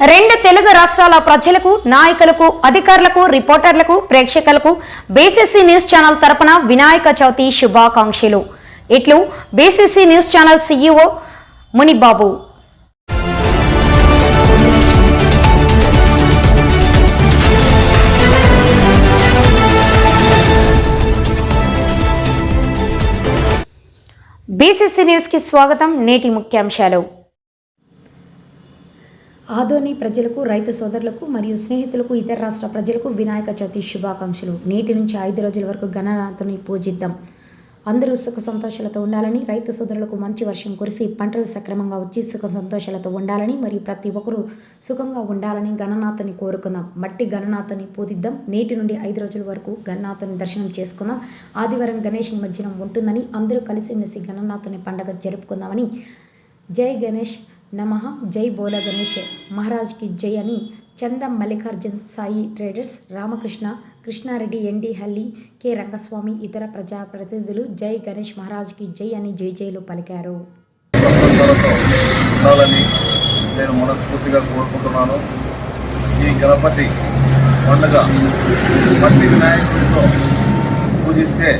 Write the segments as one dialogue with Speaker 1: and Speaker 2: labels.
Speaker 1: రెండు తెలుగు రాష్ట్రాల ప్రజలకు నాయకులకు అధికారులకు రిపోర్టర్లకు ప్రేక్షకులకు బీసీసీ న్యూస్ ఛానల్ తరపున వినాయక చవితి శుభాకాంక్షలు. ఇట్లు BCC news channel CEO Munibabu. BCC న్యూస్కి స్వాగతం. నేటి ముఖ్యాంశాలు. ఆదోని ప్రజలకు రైతు సోదరులకు మరియు స్నేహితులకు ఇతర రాష్ట్ర ప్రజలకు వినాయక చవితి శుభాకాంక్షలు. నేటి నుంచి ఐదు రోజుల వరకు గణనాథుని పూజిద్దాం. అందరూ సుఖ సంతోషాలతో ఉండాలని రైతు సోదరులకు మంచి వర్షం కురిసి పంటలు సక్రమంగా వచ్చి సుఖ సంతోషాలతో ఉండాలని మరియు ప్రతి ఒక్కరూ సుఖంగా ఉండాలని గణనాథని కోరుకుందాం. మట్టి గణనాథని పూజిద్దాం. నేటి నుండి ఐదు రోజుల వరకు గణనాథని దర్శనం చేసుకుందాం. ఆదివారం గణేష్ నిమజ్జనం ఉంటుందని అందరూ కలిసిమెలిసి గణనాథుని పండగ జరుపుకుందామని. జై గణేష్. నమః. జై బోల గణేష్ మహారాజ్కి జై అని చందం Mallikarjun Sai traders Ramakrishna Krishnareddy ND Halli K Rangaswamy ఇతర ప్రజాప్రతినిధులు జై గణేష్ మహారాజ్కి జై అని జై జైలు పలికారు.
Speaker 2: నేను మనస్ఫూర్తిగా కోరుకుంటున్నాను. ఈ గణపతి పండుగ మట్టి వినాయకుడితో పూజిస్తే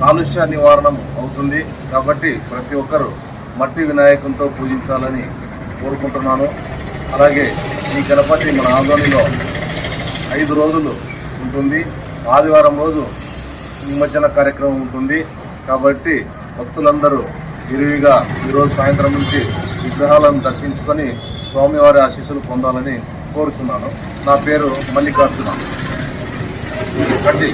Speaker 2: కాలుష్య నివారణం అవుతుంది. కాబట్టి ప్రతి ఒక్కరూ మట్టి వినాయకంతో పూజించాలని కోరుకుంటున్నాను. అలాగే ఈ గణపతి మన ఆందోళనలో ఐదు రోజులు ఉంటుంది. ఆదివారం రోజు నిమజ్జన కార్యక్రమం ఉంటుంది. కాబట్టి భక్తులందరూ విరివిగా ఈరోజు సాయంత్రం నుంచి విగ్రహాలను దర్శించుకొని స్వామివారి ఆశీస్సులు పొందాలని కోరుచున్నాను. నా పేరు మల్లికార్జున. కట్టి